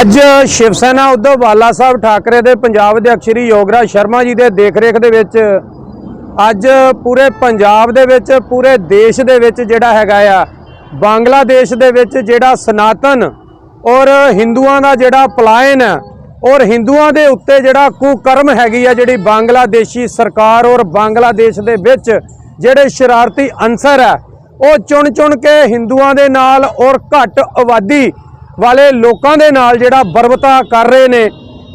ਅੱਜ ਸ਼ਿਵ ਸੈਨਾ ਉद्धਵ ਬਾਲਾ ਸਾਹਿਬ ਠਾਕਰੇ ਦੇ ਪੰਜਾਬ ਦੇ ਅਕਸ਼ਰੀ ਯੋਗਰਾਜ ਸ਼ਰਮਾ ਜੀ ਦੇ ਦੇਖਰੇਖ ਦੇ ਵਿੱਚ ਅੱਜ ਪੂਰੇ ਪੰਜਾਬ ਦੇ ਵਿੱਚ, ਪੂਰੇ ਦੇਸ਼ ਦੇ ਵਿੱਚ ਜਿਹੜਾ ਹੈਗਾ ਆ, ਬੰਗਲਾਦੇਸ਼ ਦੇ ਵਿੱਚ ਜਿਹੜਾ ਸਨਾਤਨ ਔਰ ਹਿੰਦੂਆਂ ਦਾ ਜਿਹੜਾ ਪਲਾਇਨ ਹੈ, ਔਰ ਹਿੰਦੂਆਂ ਦੇ ਉੱਤੇ ਜਿਹੜਾ ਕੁਕਰਮ ਹੈਗੀ ਆ ਜਿਹੜੀ ਬੰਗਲਾਦੇਸ਼ੀ ਸਰਕਾਰ ਔਰ ਬੰਗਲਾਦੇਸ਼ ਦੇ ਵਿੱਚ ਜਿਹੜੇ ਸ਼ਰਾਰਤੀ ਅਨਸਰ ਹੈ, ਉਹ ਚੁਣ ਚੁਣ ਕੇ ਹਿੰਦੂਆਂ ਦੇ ਨਾਲ ਔਰ ਘੱਟ ਆਬਾਦੀ ਵਾਲੇ ਲੋਕਾਂ ਦੇ ਨਾਲ ਜਿਹੜਾ ਬਰਬਤਾ ਕਰ ਰਹੇ ਨੇ,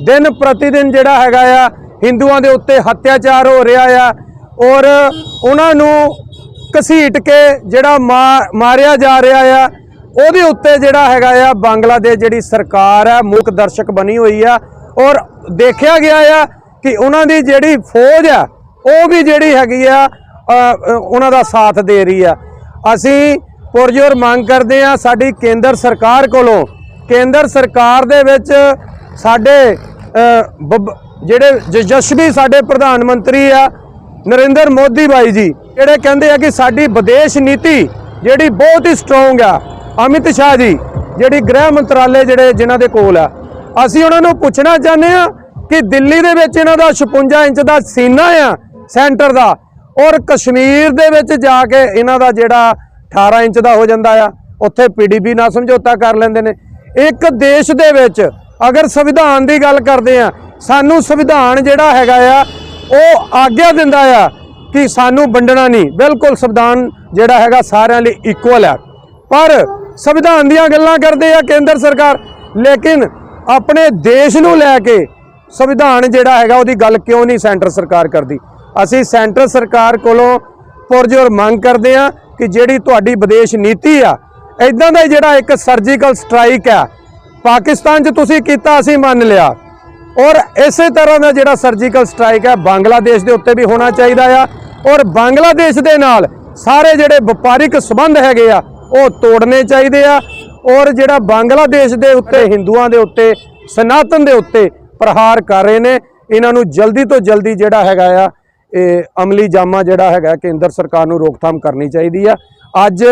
ਦਿਨ ਪ੍ਰਤੀ ਦਿਨ ਜਿਹੜਾ ਹੈਗਾ ਆ, ਹਿੰਦੂਆਂ ਦੇ ਉੱਤੇ ਹੱਤਿਆਚਾਰ ਹੋ ਰਿਹਾ ਆ ਔਰ ਉਹਨਾਂ ਨੂੰ ਘਸੀਟ ਕੇ ਜਿਹੜਾ ਮਾ- ਮਾਰਿਆ ਜਾ ਰਿਹਾ ਆ, ਉਹਦੇ ਉੱਤੇ ਜਿਹੜਾ ਹੈਗਾ ਆ, ਬੰਗਲਾਦੇਸ਼ ਜਿਹੜੀ ਸਰਕਾਰ ਆ, ਮੁੱਖ ਦਰਸ਼ਕ ਬਣੀ ਹੋਈ ਆ ਔਰ ਦੇਖਿਆ ਗਿਆ ਆ ਕਿ ਉਹਨਾਂ ਦੀ ਜਿਹੜੀ ਫੌਜ ਆ, ਉਹ ਵੀ ਜਿਹੜੀ ਹੈਗੀ ਆ ਉਹਨਾਂ ਦਾ ਸਾਥ ਦੇ ਰਹੀ ਆ। ਅਸੀਂ ਪੁਰਜੋਰ ਮੰਗ ਕਰਦੇ ਆ ਸਾਡੀ ਕੇਂਦਰ ਸਰਕਾਰ ਕੋਲੋਂ ਕੇਂਦਰ ਸਰਕਾਰ ਦੇ ਵਿੱਚ ਸਾਡੇ ਅ, ਜਿਹੜੇ ਯਸ਼ਸਵੀ ਸਾਡੇ ਪ੍ਰਧਾਨ ਮੰਤਰੀ ਆ ਨਰਿੰਦਰ ਮੋਦੀ ਬਾਈ ਜੀ ਜਿਹੜੇ ਕਹਿੰਦੇ ਆ ਕਿ ਸਾਡੀ ਵਿਦੇਸ਼ ਨੀਤੀ ਜਿਹੜੀ ਬਹੁਤ ਹੀ ਸਟਰੋਂਗ ਆ ਅਮਿਤ ਸ਼ਾਹ ਜੀ ਜਿਹੜੀ ਗ੍ਰਹਿ ਮੰਤਰਾਲੇ ਜਿਹੜੇ ਜਿਨ੍ਹਾਂ ਦੇ ਕੋਲ ਆ। ਅਸੀਂ ਉਹਨਾਂ ਨੂੰ ਪੁੱਛਣਾ ਚਾਹੁੰਦੇ ਆ ਕਿ ਦਿੱਲੀ ਦੇ ਵਿੱਚ ਇਹਨਾਂ ਦਾ 56 ਇੰਚ ਦਾ ਸੀਨਾ ਆ ਸੈਂਟਰ ਦਾ ਔਰ ਕਸ਼ਮੀਰ ਦੇ ਵਿੱਚ ਜਾ ਕੇ ਇਹਨਾਂ ਦਾ ਜਿਹੜਾ 18 ਇੰਚ ਦਾ ਹੋ ਜਾਂਦਾ ਆ ਉੱਥੇ ਪੀਡੀਪੀ ਨਾਲ ਸਮਝੌਤਾ ਕਰ ਲੈਂਦੇ ਨੇ। ਇੱਕ ਦੇਸ਼ ਦੇ ਵਿੱਚ ਅਗਰ ਸੰਵਿਧਾਨ ਦੀ ਗੱਲ ਕਰਦੇ ਆ ਸਾਨੂੰ ਸੰਵਿਧਾਨ ਜਿਹੜਾ ਹੈਗਾ ਆ, ਉਹ ਆਗਿਆ ਦਿੰਦਾ ਆ ਕਿ ਸਾਨੂੰ ਵੰਡਣਾ ਨਹੀਂ। ਬਿਲਕੁਲ ਸੰਵਿਧਾਨ ਜਿਹੜਾ ਹੈਗਾ ਸਾਰਿਆਂ ਲਈ ਇਕੁਅਲ ਆ। ਪਰ ਸੰਵਿਧਾਨ ਦੀਆਂ ਗੱਲਾਂ ਕਰਦੇ ਆ ਕੇਂਦਰ ਸਰਕਾਰ, ਲੇਕਿਨ ਆਪਣੇ ਦੇਸ਼ ਨੂੰ ਲੈ ਕੇ ਸੰਵਿਧਾਨ ਜਿਹੜਾ ਹੈਗਾ, ਉਹਦੀ ਗੱਲ ਕਿਉਂ ਨਹੀਂ ਸੈਂਟਰ ਸਰਕਾਰ ਕਰਦੀ? ਅਸੀਂ ਸੈਂਟਰ ਸਰਕਾਰ ਕੋਲੋਂ ਪੁਰਜੋਰ ਮੰਗ ਕਰਦੇ ਆ ਕਿ ਜਿਹੜੀ ਤੁਹਾਡੀ ਵਿਦੇਸ਼ ਨੀਤੀ ਆ ਇਦਾਂ ਦਾ ਜਿਹੜਾ ਇੱਕ ਸਰਜੀਕਲ ਸਟ੍ਰਾਈਕ ਆ ਪਾਕਿਸਤਾਨ 'ਚ ਤੁਸੀਂ ਕੀਤਾ, ਅਸੀਂ ਮੰਨ ਲਿਆ। ਔਰ ਇਸੇ ਤਰ੍ਹਾਂ ਦਾ ਜਿਹੜਾ ਸਰਜੀਕਲ ਸਟ੍ਰਾਈਕ ਹੈ, ਬੰਗਲਾਦੇਸ਼ ਦੇ ਉੱਤੇ ਵੀ ਹੋਣਾ ਚਾਹੀਦਾ ਆ। ਔਰ ਬੰਗਲਾਦੇਸ਼ ਦੇ ਨਾਲ ਸਾਰੇ ਜਿਹੜੇ ਵਪਾਰਿਕ ਸਬੰਧ ਹੈਗੇ ਆ, ਉਹ ਤੋੜਨੇ ਚਾਹੀਦੇ ਆ। ਔਰ ਜਿਹੜਾ ਬੰਗਲਾਦੇਸ਼ ਦੇ ਉੱਤੇ, ਹਿੰਦੂਆਂ ਦੇ ਉੱਤੇ, ਸਨਾਤਨ ਦੇ ਉੱਤੇ ਪ੍ਰਹਾਰ ਕਰ ਰਹੇ ਨੇ, ਇਹਨਾਂ ਨੂੰ ਜਲਦੀ ਤੋਂ ਜਲਦੀ ਜਿਹੜਾ ਹੈਗਾ ਆ, ਇਹ ਅਮਲੀ ਜਾਮਾ ਜਿਹੜਾ ਹੈਗਾ, ਕੇਂਦਰ ਸਰਕਾਰ ਨੂੰ ਰੋਕਥਾਮ ਕਰਨੀ ਚਾਹੀਦੀ ਆ। ਅੱਜ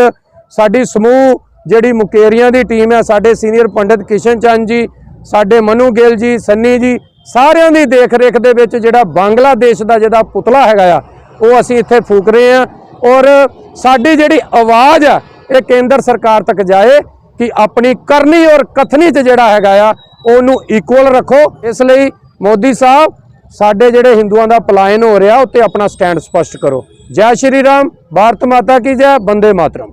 ਸਾਡੀ ਸਮੂਹ ਜਿਹੜੀ ਮੁਕੇਰੀਆਂ ਦੀ ਟੀਮ ਹੈ, ਸਾਡੇ ਸੀਨੀਅਰ ਪੰਡਿਤ ਕਿਸ਼ਨ ਚੰਦ ਜੀ, ਸਾਡੇ ਮਨੂ ਗਿੱਲ ਜੀ, ਸੰਨੀ ਜੀ, ਸਾਰਿਆਂ ਦੀ ਦੇਖ ਰੇਖ ਦੇ ਵਿੱਚ ਜਿਹੜਾ ਬੰਗਲਾਦੇਸ਼ ਦਾ ਜਿਹੜਾ ਪੁਤਲਾ ਹੈਗਾ ਆ, ਉਹ ਅਸੀਂ ਇੱਥੇ ਫੂਕ ਰਹੇ ਆ ਔਰ ਸਾਡੀ ਜਿਹੜੀ ਆਵਾਜ਼ ਆ, ਇਹ ਕੇਂਦਰ ਸਰਕਾਰ ਤੱਕ ਜਾਏ ਕਿ ਆਪਣੀ ਕਰਨੀ ਔਰ ਕਥਨੀ 'ਚ ਜਿਹੜਾ ਹੈਗਾ ਆ, ਉਹਨੂੰ ਇਕੁਅਲ ਰੱਖੋ। ਇਸ ਲਈ ਮੋਦੀ ਸਾਹਿਬ, ਸਾਡੇ ਜਿਹੜੇ ਹਿੰਦੂਆਂ ਦਾ ਪਲਾਇਨ ਹੋ ਰਿਹਾ, ਉੱਤੇ ਆਪਣਾ ਸਟੈਂਡ ਸਪਸ਼ਟ ਕਰੋ। ਜੈ ਸ਼੍ਰੀ ਰਾਮ, ਭਾਰਤ ਮਾਤਾ ਕੀ ਜੈ, ਬੰਦੇ ਮਾਤਰਮ।